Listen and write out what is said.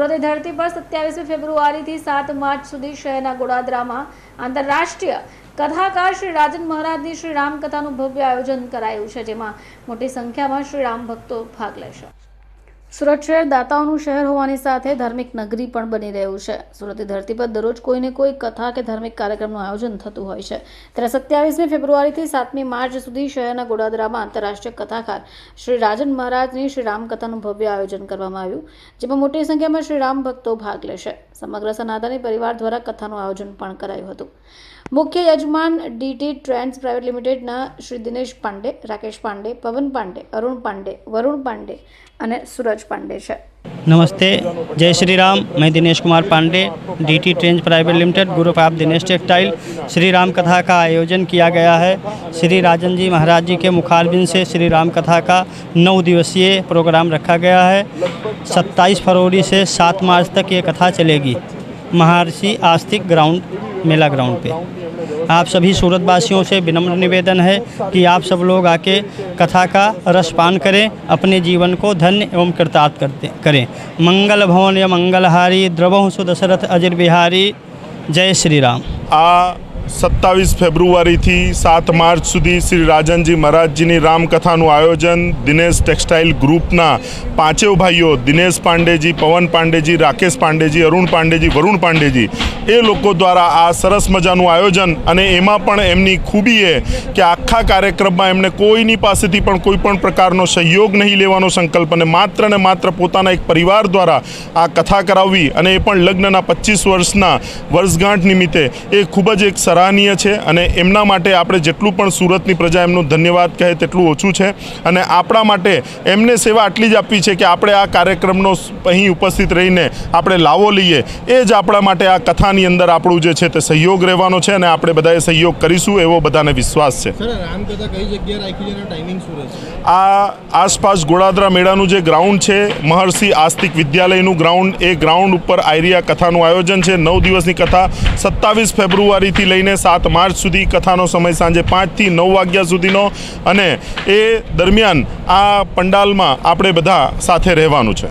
ધરતી પર સત્યાવીસમી ફેબ્રુઆરીથી સાત માર્ચ સુધી શહેરના ગોડાદરામાં આંતરરાષ્ટ્રીય કથાકાર શ્રી રાજન મહારાજની શ્રી રામકથાનું ભવ્ય આયોજન કરાયું છે, જેમાં મોટી સંખ્યામાં શ્રી રામ ભક્તો ભાગ લેશે. સુરત શહેર દાતાઓનું શહેર હોવાની સાથે ધાર્મિક નગરી પણ બની રહ્યું છે. સુરતની ધરતી પર દરરોજ કોઈને કોઈ કથા કે ધાર્મિક કાર્યક્રમનું આયોજન થતું હોય છે. ત્યારે સત્યાવીસમી ફેબ્રુઆરીથી સાતમી માર્ચ સુધી શહેરના ગોડાદરામાં આંતરરાષ્ટ્રીય કથાકાર શ્રી રાજન મહારાજની શ્રી રામકથાનું ભવ્ય આયોજન કરવામાં આવ્યું, જેમાં મોટી સંખ્યામાં શ્રી રામ ભક્તો ભાગ લેશે. સમગ્ર સનાતની પરિવાર દ્વારા કથાનું આયોજન પણ કરાયું હતું. મુખ્ય યજમાન ડીટી ટ્રેન્ડ્સ પ્રાઇવેટ લિમિટેડના શ્રી દિનેશ પાંડે, રાકેશ પાંડે, પવન પાંડે, અરુણ પાંડે, વરુણ પાંડે અને સૂરજ पंकज पांडे से नमस्ते, जय श्री राम मैं Dinesh Kumar Pandey DT trends private limited group of Dinesh textile Shri Ram कथा का आयोजन किया गया है। श्री राजन जी महाराज जी के मुखारबिन से श्री राम कथा का नौ दिवसीय प्रोग्राम रखा गया है। 27 फरवरी से 7 मार्च तक ये कथा चलेगी। महर्षि आस्तिक ग्राउंड, मेला ग्राउंड पे। आप सभी सूरतवासियों से विनम्र निवेदन है कि आप सब लोग आके कथा का रसपान करें, अपने जीवन को धन्य एवं कृतार्थ करते, करें। मंगल भवन या मंगलहारी द्रवह सुदशरथ अजर बिहारी। जय श्री राम। આ સત્તાવીસ ફેબ્રુઆરીથી સાત માર્ચ સુધી શ્રી રાજનજી મહારાજજીની રામકથાનું આયોજન દિનેશ ટેક્સટાઇલ ગ્રુપના પાંચેવ ભાઈઓ દિનેશ પાંડેજી, પવન પાંડેજી, રાકેશ પાંડેજી, અરુણ પાંડેજી, વરુણ પાંડેજી એ લોકો દ્વારા આ સરસ મજાનું આયોજન અને એમાં પણ એમની ખૂબી એ કે આખા કાર્યક્રમમાં એમને કોઈની પાસેથી પણ કોઈ પણ પ્રકારનો સહયોગ નહીં લેવાનો સંકલ્પ અને માત્ર ને માત્ર પોતાના એક પરિવાર દ્વારા આ કથા કરાવવી અને એ પણ લગ્નના પચીસ વર્ષના વર્ષગાંઠ નિમિત્તે એ ખૂબ જ એક સરાહનીય છે અને એમના માટે આપણે જેટલું પણ સુરતની પ્રજા એમનું ધન્યવાદ કહે તેટલું ઓછું છે. અને આપણા માટે એમને સેવા આટલી જ આપવી છે કે આપણે આ કાર્યક્રમનો અહીં ઉપસ્થિત રહીને આપણે લાવો લઈએ. એ જ આપણા માટે આ કથાની અંદર આપણું જે છે તે સહયોગ રહેવાનો છે અને આપણે બધાએ સહયોગ કરીશું એવો બધાને વિશ્વાસ છે. આ આસપાસ ગોળાદરા મેળાનું જે ગ્રાઉન્ડ છે મહર્ષિ આસ્તિક વિદ્યાલયનું ગ્રાઉન્ડ એ ગ્રાઉન્ડ ઉપર આયરિયા કથાનું આયોજન છે. નવ દિવસની કથા સત્તાવીસ ફેબ્રુઆરીથી લઈને સાત માર્ચ સુધી કથાનો સમય સાંજે પાંચથી નવ વાગ્યા સુધીનો અને એ દરમિયાન આ પંડાલમાં આપણે બધા સાથે રહેવાનું છે.